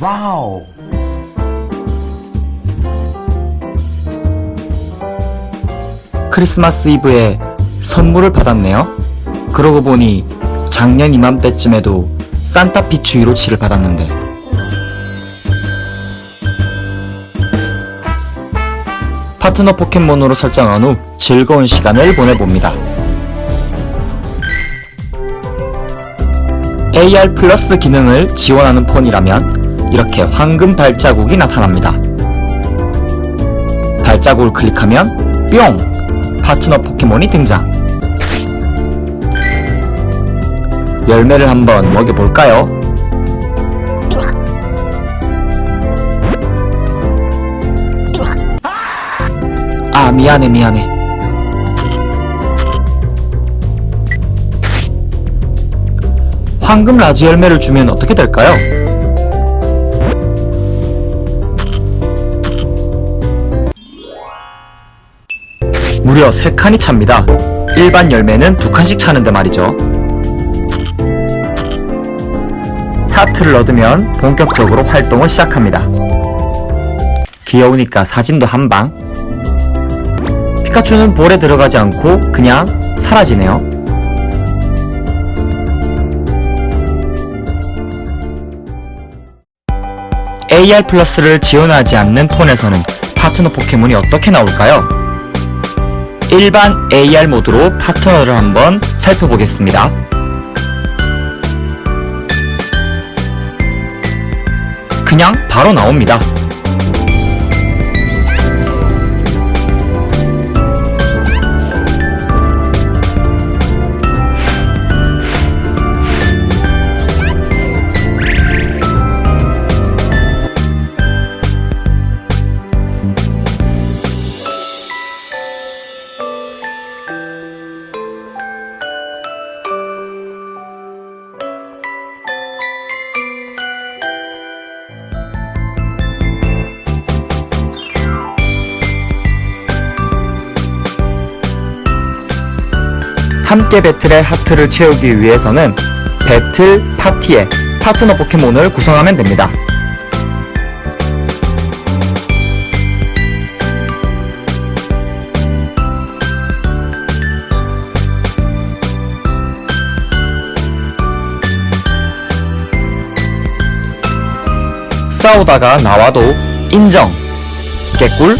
와우. 크리스마스 이브에 선물을 받았네요. 그러고 보니 작년 이맘때쯤에도 산타피추 유로치를 받았는데 파트너 포켓몬으로 설정한 후 즐거운 시간을 보내봅니다. AR 플러스 기능을 지원하는 폰이라면 이렇게 황금 발자국이 나타납니다. 발자국을 클릭하면 뿅! 파트너 포켓몬이 등장. 열매를 한번 먹여볼까요? 아, 미안해, 미안해. 황금 라지 열매를 주면 어떻게 될까요? 무려 3칸이 찹니다. 일반 열매는 2칸씩 차는데 말이죠. 하트를 얻으면 본격적으로 활동을 시작합니다. 귀여우니까 사진도 한 방. 피카츄는 볼에 들어가지 않고 그냥 사라지네요. AR 플러스를 지원하지 않는 폰에서는 파트너 포켓몬이 어떻게 나올까요? 일반 AR 모드로 파트너를 한번 살펴보겠습니다. 그냥 바로 나옵니다. 함께 배틀의 하트를 채우기 위해서는 배틀 파티에 파트너 포켓몬을 구성하면 됩니다. 싸우다가 나와도 인정. 개꿀